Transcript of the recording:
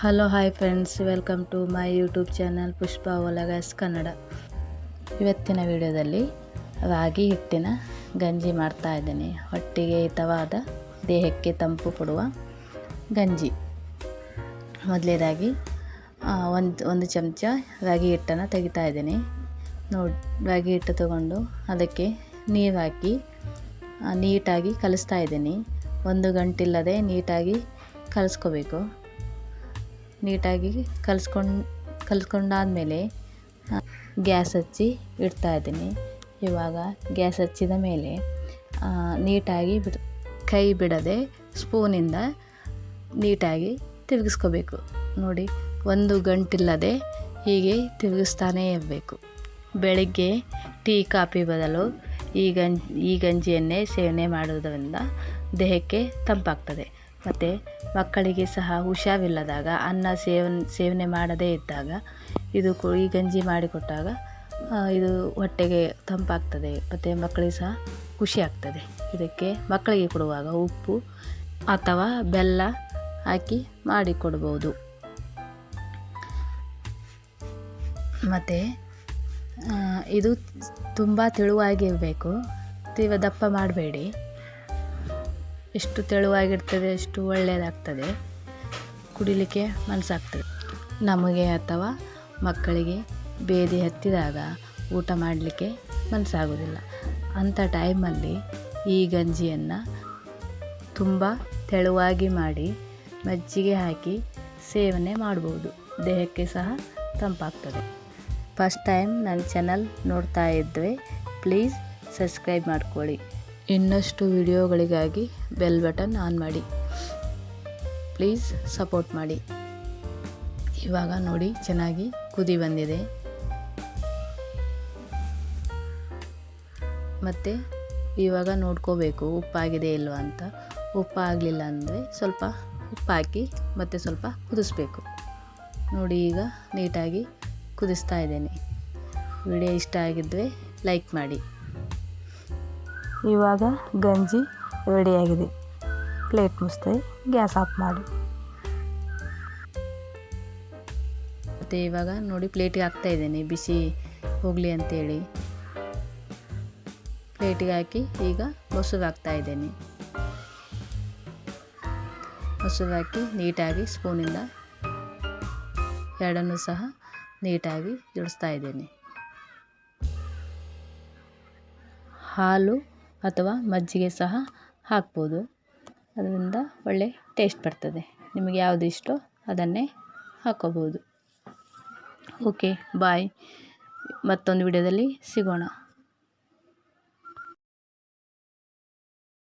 Hello hi friends welcome to my YouTube channel Pushpa ಒಲಗಸ್ Kannada ಇವತ್ತಿನ ವಿಡಿಯೋದಲ್ಲಿ ರಾಗಿ ಹಿಟ್ಟಿನ ಗಂಜಿ ಮಾಡ್ತಾ ಇದ್ದೀನಿ. ಹೊಟ್ಟೆಗೆ ಹಿತವಾದ ದೇಹಕ್ಕೆ ತಂಪು ಕೊಡುವ ಗಂಜಿ. ಮೊದಲೇದಾಗಿ ಒಂದು ಒಂದು ಚಮಚ ರಾಗಿ ಹಿಟ್ಟನ್ನು ತೆಗಿತಾ ಇದ್ದೀನಿ. ನೋಡಿ, ರಾಗಿ ಹಿಟ್ಟು ತಗೊಂಡು ಅದಕ್ಕೆ ನೀರು ಹಾಕಿ ನೀಟಾಗಿ ಕಲಿಸ್ತಾ ಇದ್ದೀನಿ. ಒಂದು ಗಂಟಿಲ್ಲದೆ ನೀಟಾಗಿ ಕಲಿಸ್ಕೋಬೇಕು. ನೀಟಾಗಿ ಕಲಿಸ್ಕೊಂಡು, ಕಲಿಸ್ಕೊಂಡಾದ್ಮೇಲೆ ಗ್ಯಾಸ್ ಹಚ್ಚಿ ಇಡ್ತಾ ಇದ್ದೀನಿ. ಇವಾಗ ಗ್ಯಾಸ್ ಹಚ್ಚಿದ ಮೇಲೆ ನೀಟಾಗಿ ಬಿಡ್, ಕೈ ಬಿಡದೆ ಸ್ಪೂನಿಂದ ನೀಟಾಗಿ ತಿರುಗಿಸ್ಕೋಬೇಕು. ನೋಡಿ, ಒಂದು ಗಂಟಿಲ್ಲದೆ ಹೀಗೆ ತಿರುಗಿಸ್ತಾನೇ ಇರಬೇಕು. ಬೆಳಗ್ಗೆ ಟೀ, ಕಾಫಿ ಬದಲು ಈ ಗಂಜಿ ಈ ಗಂಜಿಯನ್ನೇ ಸೇವನೆ ಮಾಡುವುದರಿಂದ ದೇಹಕ್ಕೆ ತಂಪಾಗ್ತದೆ. ಮತ್ತು ಮಕ್ಕಳಿಗೆ ಸಹ ಹುಷಾರಿಲ್ಲದಾಗ ಅನ್ನ ಸೇವನೆ ಸೇವನೆ ಮಾಡದೇ ಇದ್ದಾಗ, ಇದು ಈ ಗಂಜಿ ಮಾಡಿಕೊಟ್ಟಾಗ ಇದು ಹೊಟ್ಟೆಗೆ ತಂಪಾಗ್ತದೆ, ಮತ್ತು ಮಕ್ಕಳಿಗೆ ಸಹ ಖುಷಿ ಆಗ್ತದೆ. ಇದಕ್ಕೆ ಮಕ್ಕಳಿಗೆ ಕೊಡುವಾಗ ಉಪ್ಪು ಅಥವಾ ಬೆಲ್ಲ ಹಾಕಿ ಮಾಡಿಕೊಡ್ಬೋದು. ಮತ್ತು ಇದು ತುಂಬ ತೆಳುವಾಗಿರಬೇಕು ತೀವ್ರ ದಪ್ಪ ಮಾಡಬೇಡಿ. ಎಷ್ಟು ತೆಳುವಾಗಿರ್ತದೆ ಅಷ್ಟು ಒಳ್ಳೆಯದಾಗ್ತದೆ ಕುಡಿಲಿಕ್ಕೆ ಮನಸ್ಸಾಗ್ತದೆ. ನಮಗೆ ಅಥವಾ ಮಕ್ಕಳಿಗೆ ಬೇದಿ ಹತ್ತಿದಾಗ ಊಟ ಮಾಡಲಿಕ್ಕೆ ಮನಸ್ಸಾಗೋದಿಲ್ಲ ಅಂಥ ಟೈಮಲ್ಲಿ ಈ ಗಂಜಿಯನ್ನು ತುಂಬ ತೆಳುವಾಗಿ ಮಾಡಿ ಮಜ್ಜಿಗೆ ಹಾಕಿ ಸೇವನೆ ಮಾಡ್ಬೋದು. ದೇಹಕ್ಕೆ ಸಹ ತಂಪಾಗ್ತದೆ. ಫಸ್ಟ್ ಟೈಮ್ ನನ್ನ ಚಾನಲ್ ನೋಡ್ತಾ ಇದ್ದರೆ ಪ್ಲೀಸ್ ಸಬ್ಸ್ಕ್ರೈಬ್ ಮಾಡ್ಕೊಳ್ಳಿ. ಇನ್ನಷ್ಟು ವಿಡಿಯೋಗಳಿಗಾಗಿ ಬೆಲ್ ಬಟನ್ ಆನ್ ಮಾಡಿ. ಪ್ಲೀಸ್ ಸಪೋರ್ಟ್ ಮಾಡಿ. ಇವಾಗ ನೋಡಿ ಚೆನ್ನಾಗಿ ಕುದಿ ಬಂದಿದೆ. ಮತ್ತು ಇವಾಗ ನೋಡ್ಕೋಬೇಕು ಉಪ್ಪಾಗಿದೆ ಇಲ್ವ ಅಂತ. ಉಪ್ಪಾಗಲಿಲ್ಲ ಅಂದರೆ ಸ್ವಲ್ಪ ಉಪ್ಪಾಕಿ ಮತ್ತು ಸ್ವಲ್ಪ ಕುದಿಸ್ಬೇಕು. ನೋಡಿ ಈಗ ನೀಟಾಗಿ ಕುದಿಸ್ತಾ ಇದ್ದೇನೆ. ವಿಡಿಯೋ ಇಷ್ಟ ಆಗಿದ್ದರೆ ಲೈಕ್ ಮಾಡಿ. ಇವಾಗ ಗಂಜಿ ರೆಡಿಯಾಗಿದೆ. ಪ್ಲೇಟ್ ಮುಚ್ತೆ ಗ್ಯಾಸ್ ಆಫ್ ಮಾಡಿ. ಮತ್ತು ಇವಾಗ ನೋಡಿ ಪ್ಲೇಟಿಗೆ ಹಾಕ್ತಾ ಇದ್ದೇನೆ, ಬಿಸಿ ಹೋಗಲಿ ಅಂತೇಳಿ. ಪ್ಲೇಟಿಗೆ ಹಾಕಿ ಈಗ ಮೊಸರು ಹಾಕ್ತಾ ಇದ್ದೇನೆ. ಮೊಸರು ಹಾಕಿ ನೀಟಾಗಿ ಸ್ಪೂನಿಂದ ಎರಡನ್ನೂ ಸಹ ನೀಟಾಗಿ ಜೋಡಿಸ್ತಾ ಇದ್ದೇನೆ. ಹಾಲು ಅಥವಾ ಮಜ್ಜಿಗೆ ಸಹ ಹಾಕ್ಬೋದು. ಅದರಿಂದ ಒಳ್ಳೆ ಟೇಸ್ಟ್ ಬರ್ತದೆ. ನಿಮಗೆ ಯಾವುದು ಇಷ್ಟೋ ಅದನ್ನೇ ಹಾಕ್ಕೋಬೋದು ಓಕೆ ಬಾಯ್ ಮತ್ತೊಂದು ವಿಡಿಯೋದಲ್ಲಿ ಸಿಗೋಣ.